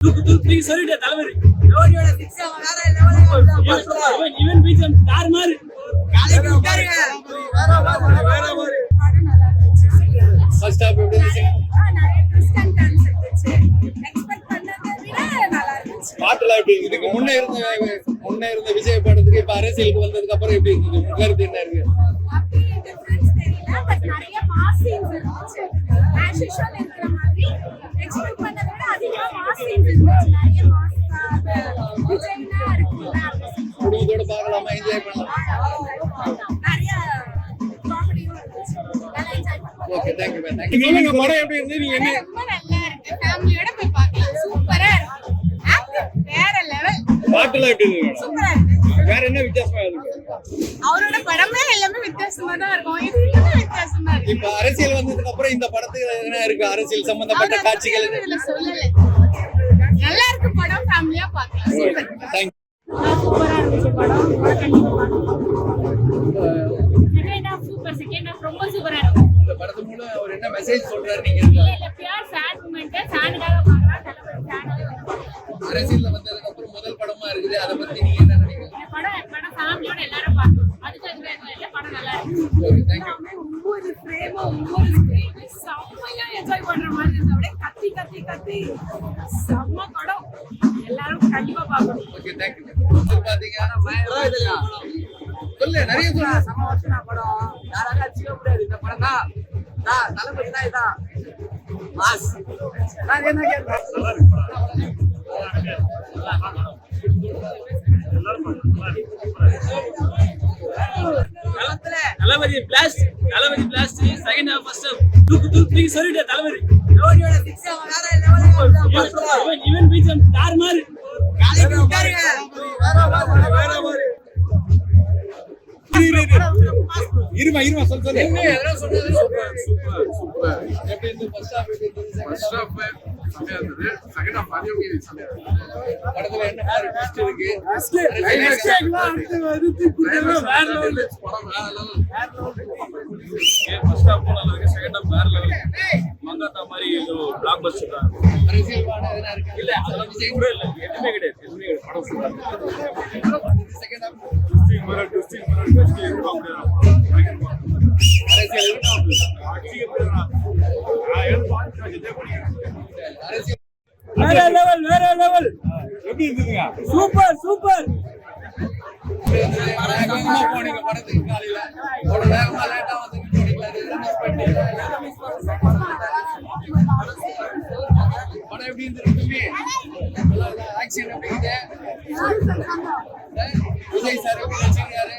தூக்கி சொல்லிட்டேன் தலைவர். இவன். படம் நல்லா இருந்துச்சு ஃபர்ஸ்ட் ஹாஃப் எப்படி இருந்துச்சு ஆ, நிறைய twist and turns இருந்துச்சு. Expect பண்ணதை விட நல்லா இருந்துச்சு. பாட்டுல எப்படி இருக்கு? இதுக்கு முன்ன இருந்த முன்ன இருந்த விஜய் படத்துக்கு இப்ப அரசியலுக்கு வந்ததுக்கு அப்புறம் எப்படி உங்க கருத்து என்ன இருக்கு நிறைய mass scenes இருந்துச்சு. குடும்பத்தோட பார்க்கலாமா என்ஜாய் பண்ணலாம் ஓகே தேங்க்யூ மேம் தேங்க்யூ சொல்லுங்க படம் எப்படி இருந்து நீங்க என்ன ரொம்ப நல்லா இருக்கு ஃபேமிலியோட போய் பார்க்கலாம் சூப்பரா இருக்கு வேற லெவல் பாட்டுல எப்படி இருக்கு சூப்பரா இருக்கு வேற என்ன வித்தியாசமா இருக்கு அவரோட படமே எல்லாமே வித்தியாசமா தான் இருக்கும் இது வித்தியாசமா இருக்கு இப்ப அரசியல் வந்ததுக்கு அப்புறம் இந்த படத்துக்கு என்ன இருக்கு அரசியல் சம்பந்தப்பட்ட காட்சிகள் இதுல சொல்லல ஃபேமிலியா பார்க்கலாம். சூப்பர். சூப்பரா இருந்துச்சு படம். Second half super second half ரொம்ப சூப்பரா இருக்கும் இந்த படத்து மூலம் அவர் என்ன மெசேஜ் சொல்றாரு நீங்க இல்ல பியூர் ஃபேன் மூமெண்ட் ஃபேனுக்காக பார்க்கலாம். தலைவர் ஃபேனாவே வந்து. அரசியல்ல வந்ததுக்கு அப்புறம் முதல் படமா இருக்குது. அதை பத்தி நீங்க என்ன நினைக்கிறீங்க? இந்த படம் படம் ஃபேமிலியோட எல்லாரும் பார்க்கணும். அதுக்கு அது வேணும் இல்ல படம் நல்லா இருக்கு. ஒவ்வொரு ஃப்ரேமும் ஒவ்வொரு ஸ்க்ரீனும் செம்மையா என்ஜாய் பண்ற மாதிரி கத்தி கத்தி செம்ம படம் எல்லாரும் கண்டிப்பா பார்க்கணும் ஓகே தேங்க்யூ பாத்தீங்க சொல்லு நிறைய சொல்லு செம வருஷம் நான் படம் யாராலும் அடிச்சுக்க முடியாது இந்த படம் தான் தான் தளபதி தான் இதான் மாஸ் நாங்க என்ன களத்துல Thalapathy blast Thalapathy blast second half first தூக்கு தூக்கு தூக்கி சொல்லிட்டேன் தலைவர் தோனியோட six அவன் வேற level ல பண்றான். இவன் இவன் இருமா இருமா சொல்லு சொல்லு எப்படி இருந்து ஃபர்ஸ்ட் ஹாஃப் ஃபர்ஸ்ட் ஹாஃப் செமையா இருந்தது செகண்ட் ஹாஃப் அதிகம் செமையா இருந்தது படத்துல என்ன மாதிரி ட்விஸ்ட் இருக்கு வேற லெவல் படம் வேற லெவல் ஃபர்ஸ்ட் ஹாஃப் நல்லா இருக்கு செகண்ட் ஹாஃப் வேற லெவல் மங்காத்தா மாதிரி பிளாக் பஸ்டர் தான். இல்ல அதெல்லாம் கூட இல்ல. எதுவுமே கிடையாது. எதுவுமே கிடையாது. படம் ட்விஸ்டிங் ட்விஸ்டிங் ட்விஸ்டிங் முடியாது வேற லெவல் வேற லெவல் எப்படி இருந்ததுங்க? சூப்பர் சூப்பர் போனீங்க படத்துக்கு காலையில. வேகமா லேட்டா ஆக்சிடென்ட் இருக்கு விஜய் சார் எப்படி வச்சிருக்காரு